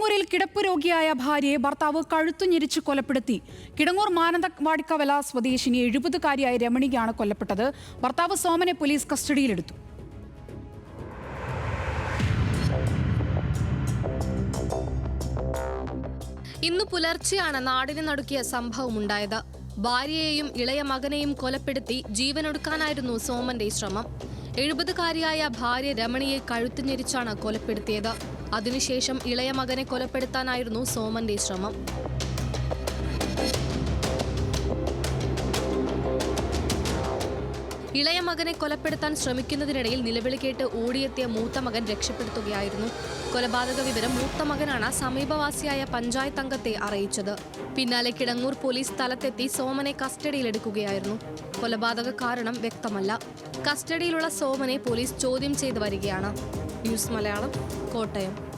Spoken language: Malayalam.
കിടങ്ങൂരിൽ കിടപ്പ് രോഗിയായ ഭാര്യയെ ഭർത്താവ് കഴുത്തു ഞെരിച്ച് കൊലപ്പെടുത്തി. കിടങ്ങൂർ മാനന്തവാടിക്കവല സ്വദേശിനി എഴുപതുകാരിയായ രമണികയാണ് കൊല്ലപ്പെട്ടത്. ഭർത്താവ് സോമനെ പോലീസ് കസ്റ്റഡിയിലെടുത്തു. ഇന്ന് പുലർച്ചെയാണ് നാടിനെ നടുക്കിയ സംഭവമുണ്ടായത്. ഭാര്യയെയും ഇളയ മകനെയും കൊലപ്പെടുത്തി ജീവനൊടുക്കാനായിരുന്നു സോമന്റെ ശ്രമം. എഴുപതുകാരിയായ ഭാര്യ രമണിയെ കഴുത്തു ഞെരിച്ചാണ് കൊലപ്പെടുത്തിയത്. അതിനുശേഷം ഇളയ മകനെ കൊലപ്പെടുത്താനായിരുന്നു സോമന്റെ ശ്രമം. ഇളയ മകനെ കൊലപ്പെടുത്താൻ ശ്രമിക്കുന്നതിനിടയിൽ നിലവിളി കേട്ട് ഓടിയെത്തിയ മൂത്ത മകൻ രക്ഷപ്പെടുത്തുകയായിരുന്നു. കൊലപാതക വിവരം മൂത്ത മകനാണ് സമീപവാസിയായ പഞ്ചായത്ത് അംഗത്തെ അറിയിച്ചത്. പിന്നാലെ കിടങ്ങൂർ പോലീസ് സ്ഥലത്തെത്തി സോമനെ കസ്റ്റഡിയിലെടുക്കുകയായിരുന്നു. കൊലപാതക കാരണം വ്യക്തമല്ല. കസ്റ്റഡിയിലുള്ള സോമനെ പോലീസ് ചോദ്യം ചെയ്തു വരികയാണ്. ന്യൂസ് മലയാളം കോട്ടയം.